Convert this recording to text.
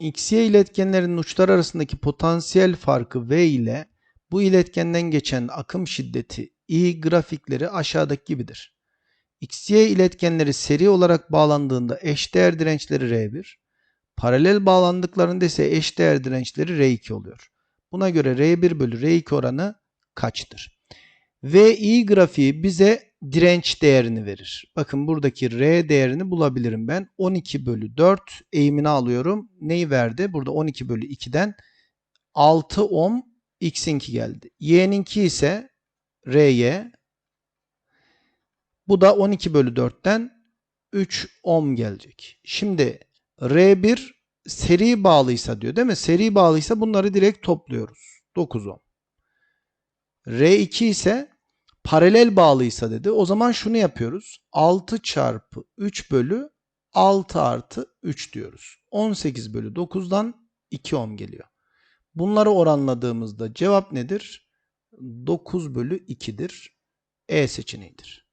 X, Y iletkenlerinin uçları arasındaki potansiyel farkı V ile bu iletkenden geçen akım şiddeti I grafikleri aşağıdaki gibidir. X, Y iletkenleri seri olarak bağlandığında eşdeğer dirençleri R1, paralel bağlandıklarında ise eşdeğer dirençleri R2 oluyor. Buna göre R1 bölü R2 oranı kaçtır? VI grafiği bize direnç değerini verir. Bakın buradaki R değerini bulabilirim ben. 12 bölü 4 eğimini alıyorum. Neyi verdi? Burada 12 bölü 2'den 6 ohm X'inki geldi. Y'ninki ise RY. Bu da 12 bölü 4'ten 3 ohm gelecek. Şimdi R1 seri bağlıysa diyor değil mi? Seri bağlıysa bunları direkt topluyoruz. 9 ohm. R2 ise paralel bağlıysa dedi. O zaman şunu yapıyoruz. 6 çarpı 3 bölü 6 artı 3 diyoruz. 18 bölü 9'dan 2 ohm geliyor. Bunları oranladığımızda cevap nedir? 9 bölü 2'dir. E seçeneğidir.